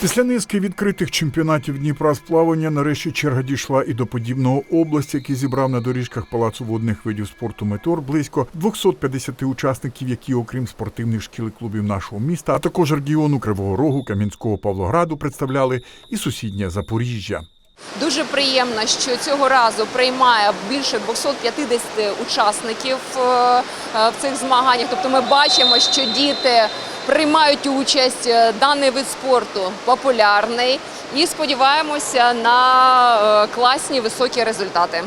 Після низки відкритих чемпіонатів Дніпра з плавання нарешті черга дійшла і до подібного області, який зібрав на доріжках палацу водних видів спорту Метеор близько 250 учасників, які, окрім спортивних шкіл і клубів нашого міста, а також регіону Кривого Рогу, Кам'янського Павлограду, представляли і сусіднє Запоріжжя. Дуже приємно, що цього разу приймає більше 250 учасників е, е, в цих змаганнях. Тобто ми бачимо, що діти приймають участь. Е, Даний вид спорту популярний і сподіваємося на е, класні високі результати.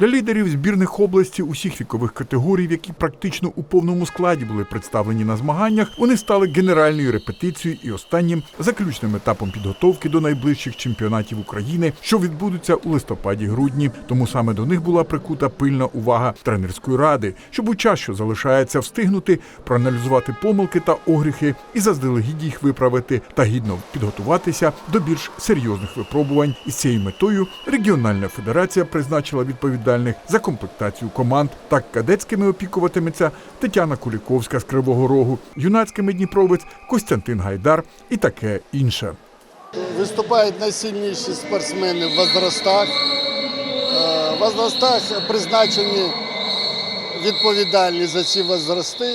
Для лідерів збірних області усіх вікових категорій, які практично у повному складі були представлені на змаганнях, вони стали генеральною репетицією і останнім заключним етапом підготовки до найближчих чемпіонатів України, що відбудуться у листопаді-грудні. Тому саме до них була прикута пильна увага тренерської ради, щоб у час, що залишається встигнути, проаналізувати помилки та огріхи і заздалегідь їх виправити та гідно підготуватися до більш серйозних випробувань. Із цією метою регіональна федерація призначила відповідальних за комплектацію команд. Так кадетськими опікуватиметься Тетяна Куліковська з Кривого Рогу, юнацькими Дніпровець Костянтин Гайдар і таке інше. Виступають найсильніші спортсмени в возрастах. Е, В возрастах призначені відповідальні за ці возрасти,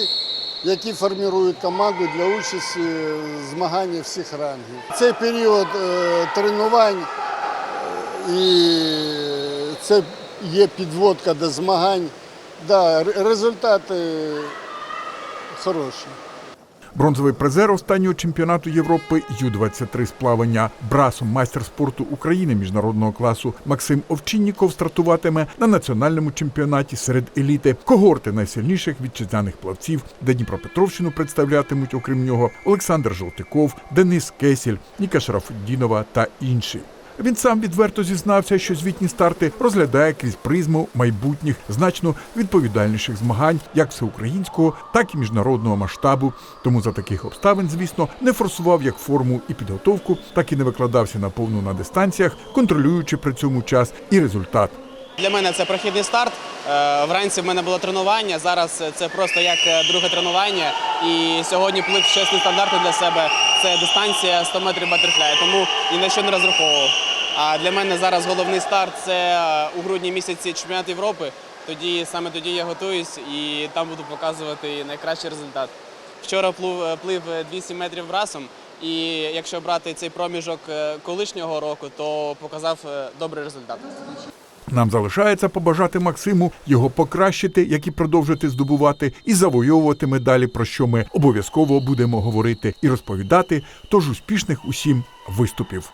які формують команду для участі в змаганнях всіх рангів. Цей період е, тренувань і це є підводка до змагань. Да, результати хороші. Бронзовий призер останнього чемпіонату Європи Ю-23 з плавання брасом майстер спорту України міжнародного класу Максим Овчинніков стартуватиме на національному чемпіонаті серед еліти когорти найсильніших вітчизняних плавців, де Дніпропетровщину представлятимуть, окрім нього, Олександр Жолтиков, Денис Кесіль, Ніка Шарафуддінова та інші. Він сам відверто зізнався, що звітні старти розглядає крізь призму майбутніх значно відповідальніших змагань, як всеукраїнського, так і міжнародного масштабу. Тому за таких обставин, звісно, не форсував як форму і підготовку, так і не викладався на повну на дистанціях, контролюючи при цьому час і результат. Для мене це прохідний старт. Е, Вранці в мене було тренування. Зараз це просто як е, друге тренування. І сьогодні плив чесні стандарти для себе. Це дистанція 100 метрів батерфляю, тому ні на що не розраховував. А для мене зараз головний старт це е, у грудні місяці чемпіонат Європи. Тоді саме тоді я готуюсь і там буду показувати найкращий результат. Вчора плив, е, плив 200 метрів брасом. І якщо брати цей проміжок е, колишнього року, то показав е, добрий результат. Нам залишається побажати Максиму його покращити, як і продовжити здобувати і завойовувати медалі, про що ми обов'язково будемо говорити і розповідати. Тож успішних усім виступів.